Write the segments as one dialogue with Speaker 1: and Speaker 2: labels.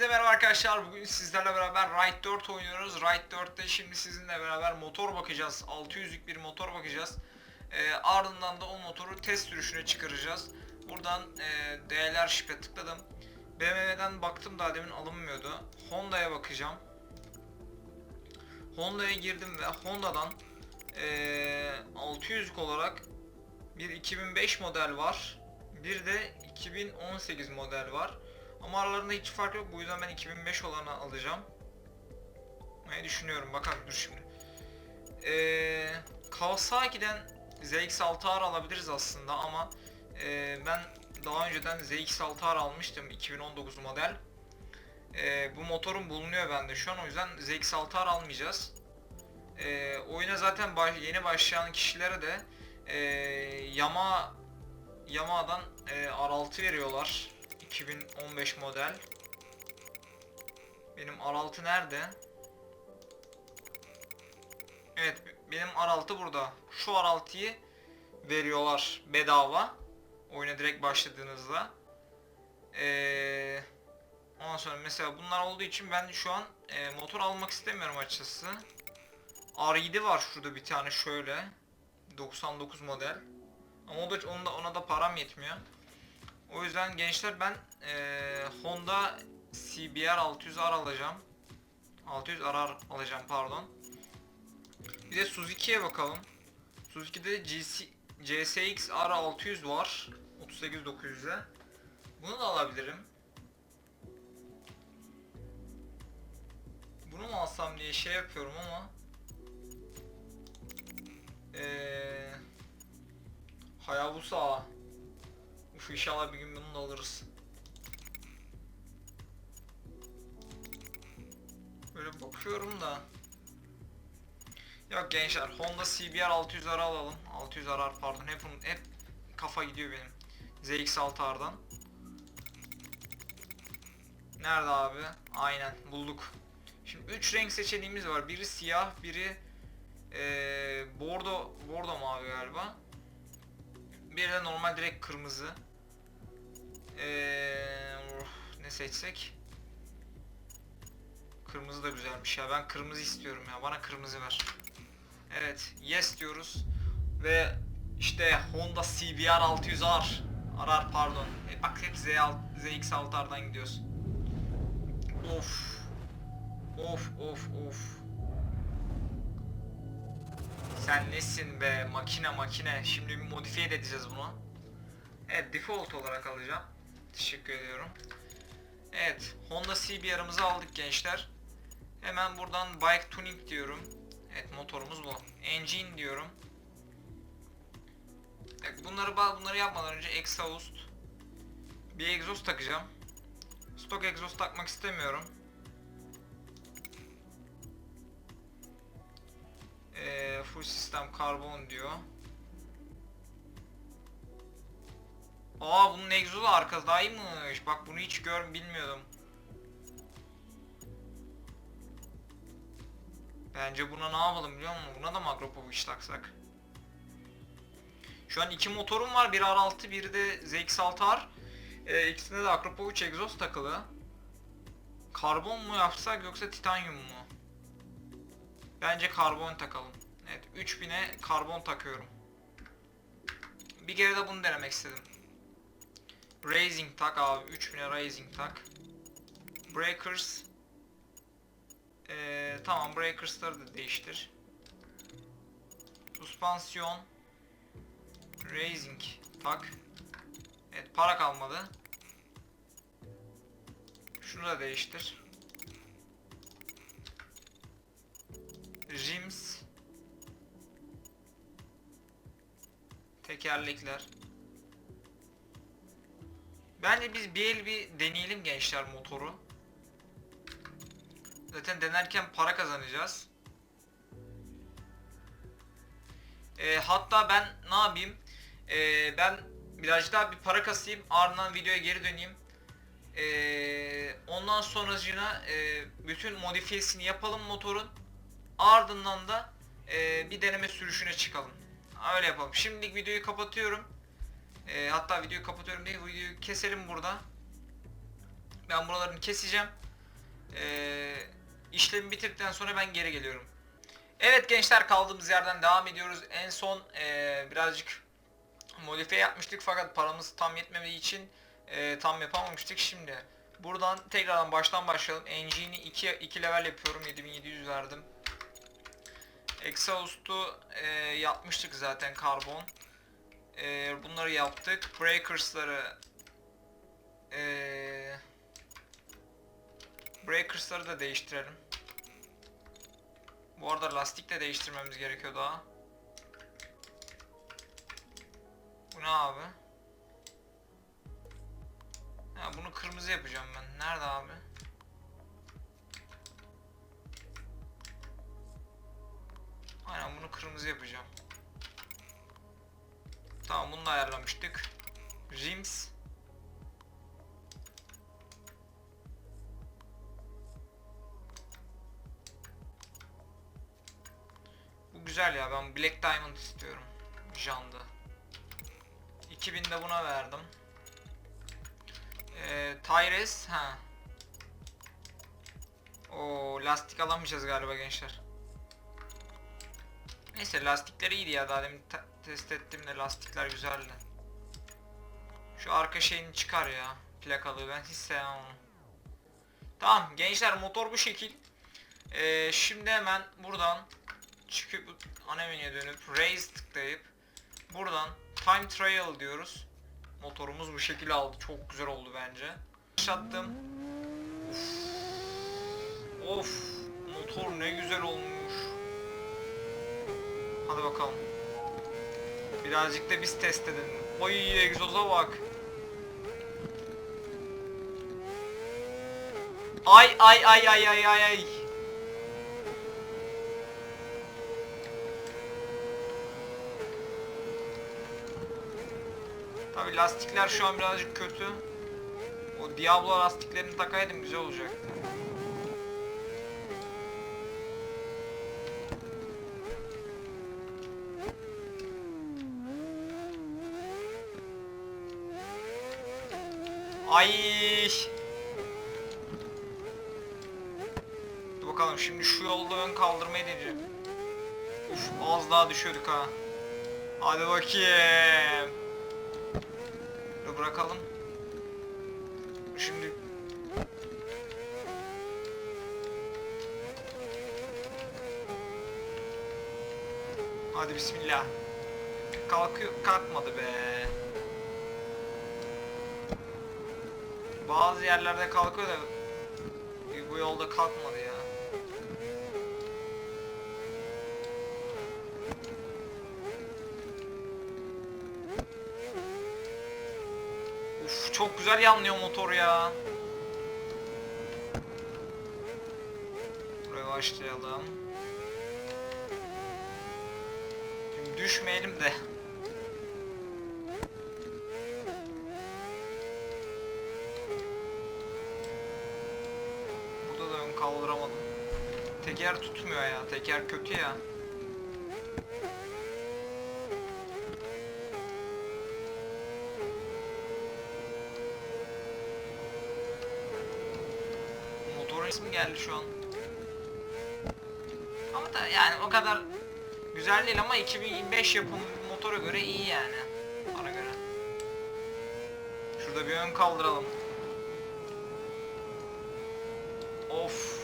Speaker 1: Hepinize merhaba arkadaşlar. Bugün sizlerle beraber Ride 4 oynuyoruz. Ride 4'te şimdi sizinle beraber motor bakacağız. 600'lük bir motor bakacağız. Ee, ardından da o motoru test sürüşüne çıkaracağız. Buradan e, dealership'e tıkladım. BMW'den baktım daha demin alınmıyordu. Honda'ya bakacağım. Honda'ya girdim ve Honda'dan e, 600'lük olarak bir 2005 model var. Bir de 2018 model var. Ama aralarında hiç fark yok. Bu yüzden ben 2005 olanı alacağım. Ne düşünüyorum. Bakalım dur şimdi. Ee, Kawasaki'den ZX-6R alabiliriz aslında ama e, ben daha önceden ZX-6R almıştım 2019 model. E, bu motorun bulunuyor bende şu an o yüzden ZX-6R almayacağız. E, oyuna zaten baş- yeni başlayan kişilere de e, Yama Yamaha'dan e, R6 veriyorlar. 2015 model. Benim R6 nerede? Evet benim R6 burada. Şu R6'yı veriyorlar bedava. Oyuna direkt başladığınızda. Ee, ondan sonra mesela bunlar olduğu için ben şu an e, motor almak istemiyorum açıkçası. R7 var şurada bir tane şöyle. 99 model. Ama o da onda ona da param yetmiyor. O yüzden gençler ben eee, Honda CBR 600R alacağım. 600RR alacağım pardon. Bir de Suzuki'ye bakalım. Suzuki'de GC, CSX R600 var. 38900'e. Bunu da alabilirim. Bunu mu alsam diye şey yapıyorum ama eee Hayabusa Uf inşallah bir gün bunu da alırız. Böyle bakıyorum da. Yok gençler Honda CBR 600R alalım. 600R pardon hep hep kafa gidiyor benim. ZX6R'dan. Nerede abi? Aynen bulduk. Şimdi 3 renk seçeneğimiz var. Biri siyah, biri eee bordo bordo mavi galiba. Bir de normal direkt kırmızı. Ee, ne seçsek? Kırmızı da güzelmiş ya. Ben kırmızı istiyorum ya. Bana kırmızı ver. Evet, yes diyoruz. Ve işte Honda CBR 600R. Arar pardon. E, bak hep Z6, ZX6R'dan gidiyoruz. Of. Of of of. Sen nesin be makine makine. Şimdi bir modifiye de edeceğiz bunu. Evet default olarak alacağım. Teşekkür ediyorum. Evet Honda CBR'ımızı aldık gençler. Hemen buradan bike tuning diyorum. Evet motorumuz bu. Engine diyorum. Evet, bunları bunları yapmadan önce exhaust bir egzoz takacağım. Stok egzoz takmak istemiyorum. Ee, full sistem karbon diyor. Aa bunun egzozu arkadaymış. Bak bunu hiç gör bilmiyordum. Bence buna ne yapalım biliyor musun? Buna da Magropovic taksak. Şu an iki motorum var. Biri R6, biri de ZX6R. Ee, ikisinde de Akropovic egzoz takılı. Karbon mu yapsak yoksa titanyum mu? Bence karbon takalım. Evet 3000'e karbon takıyorum. Bir kere de bunu denemek istedim. Raising tak abi 3000'e raising tak. Breakers ee, tamam breakers'ları da değiştir. Suspansiyon Raising tak. Evet para kalmadı. Şunu da değiştir. Rims Tekerlekler Bence biz bir el bir deneyelim gençler motoru. Zaten denerken para kazanacağız. Ee, hatta ben ne yapayım? Ee, ben birazcık daha bir para kasayım. Ardından videoya geri döneyim. Ee, ondan sonracığına e, bütün modifiyesini yapalım motorun. Ardından da e, bir deneme sürüşüne çıkalım. Öyle yapalım. Şimdilik videoyu kapatıyorum. E, hatta videoyu kapatıyorum değil, videoyu keselim burada. Ben buralarını keseceğim. Ee, işlemi bitirdikten sonra ben geri geliyorum. Evet gençler kaldığımız yerden devam ediyoruz. En son ee, birazcık modifiye yapmıştık fakat paramız tam yetmediği için ee, tam yapamamıştık. Şimdi buradan tekrardan baştan başlayalım. Engine'i 2, 2 level yapıyorum. 7700 verdim. Exhaust'u ee, yapmıştık zaten karbon. Ee, bunları yaptık. Breakers'ları ee, Breakers'ları da değiştirelim. Bu arada lastik de değiştirmemiz gerekiyor daha. Bu ne abi? Ha, bunu kırmızı yapacağım ben. Nerede abi? Aynen bunu kırmızı yapacağım. Tamam bunu da ayarlamıştık. Rims. Bu güzel ya ben Black Diamond istiyorum. Janda. 2000 de buna verdim. Ee, Tyres ha. O lastik alamayacağız galiba gençler. Neyse lastikleri iyiydi ya daha demin test ettiğimde lastikler güzeldi. Şu arka şeyini çıkar ya. Plakalı ben hiç sevmem onu. Tamam gençler motor bu şekil. Ee, şimdi hemen buradan çıkıp ana dönüp raise tıklayıp buradan time trial diyoruz. Motorumuz bu şekilde aldı. Çok güzel oldu bence. Başlattım. Of. Of. Motor ne güzel olmuş. Hadi bakalım. Birazcık da biz test edelim. Oy egzoza bak. Ay ay ay ay ay ay ay. Tabi lastikler şu an birazcık kötü. O Diablo lastiklerini takaydım güzel olacaktı. Ay. Dur bakalım şimdi şu yolda ön kaldırmayı deneyeceğim. Uf az daha düşüyorduk ha. Hadi bakayım. Dur bırakalım. Şimdi Hadi bismillah. Kalkıyor, kalkmadı be. Bazı yerlerde kalkıyor da bu yolda kalkmadı ya. Uf çok güzel yanlıyor motor ya. Buraya başlayalım. Şimdi düşmeyelim de. Burada da ön kaldıramadım. Teker tutmuyor ya. Teker kötü ya. Motorun ismi geldi şu an. Ama da yani o kadar güzel değil ama 2025 yapımı bir motora göre iyi yani. Bana göre. Şurada bir ön kaldıralım. Of.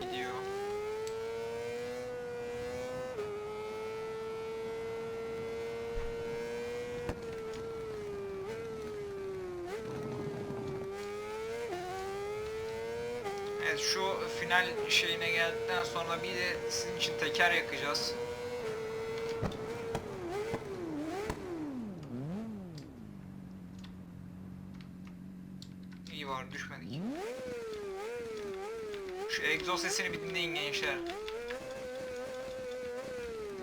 Speaker 1: Gidiyor. Evet şu final şeyine geldikten sonra bir de sizin için teker yakacağız. İyi var düşmedik. Şu egzoz sesini bir dinleyin gençler.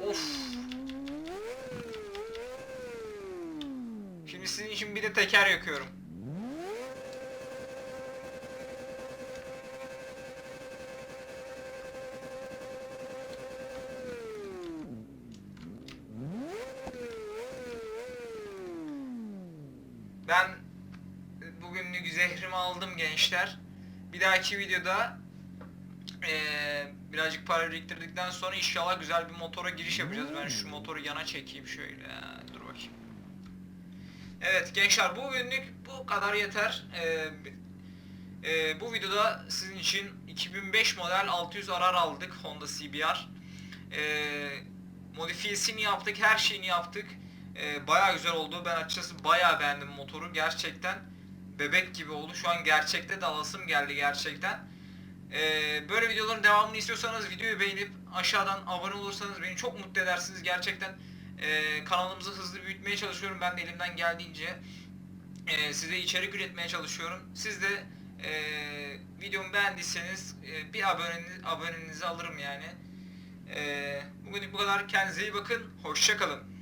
Speaker 1: Of. Şimdi sizin için bir de teker yakıyorum. Ben bugünlük zehrimi aldım gençler. Bir dahaki videoda eee, birazcık para biriktirdikten sonra inşallah güzel bir motora giriş yapacağız. Ben şu motoru yana çekeyim şöyle. Dur bakayım. Evet gençler bugünlük bu kadar yeter. Eee, eee, bu videoda sizin için 2005 model 600 arar aldık Honda CBR. Eee modifiyesini yaptık, her şeyini yaptık. Eee bayağı güzel oldu. Ben açıkçası bayağı beğendim motoru. Gerçekten bebek gibi oldu. Şu an gerçekte de alasım geldi gerçekten. Eee, böyle videoların devamını istiyorsanız videoyu beğenip aşağıdan abone olursanız beni çok mutlu edersiniz. Gerçekten eee, kanalımızı hızlı büyütmeye çalışıyorum. Ben de elimden geldiğince eee, size içerik üretmeye çalışıyorum. Siz de eee videomu beğendiyseniz eee, bir abonenizi, abonenizi alırım yani. Eee bugünlük bu kadar. Kendinize iyi bakın. Hoşçakalın.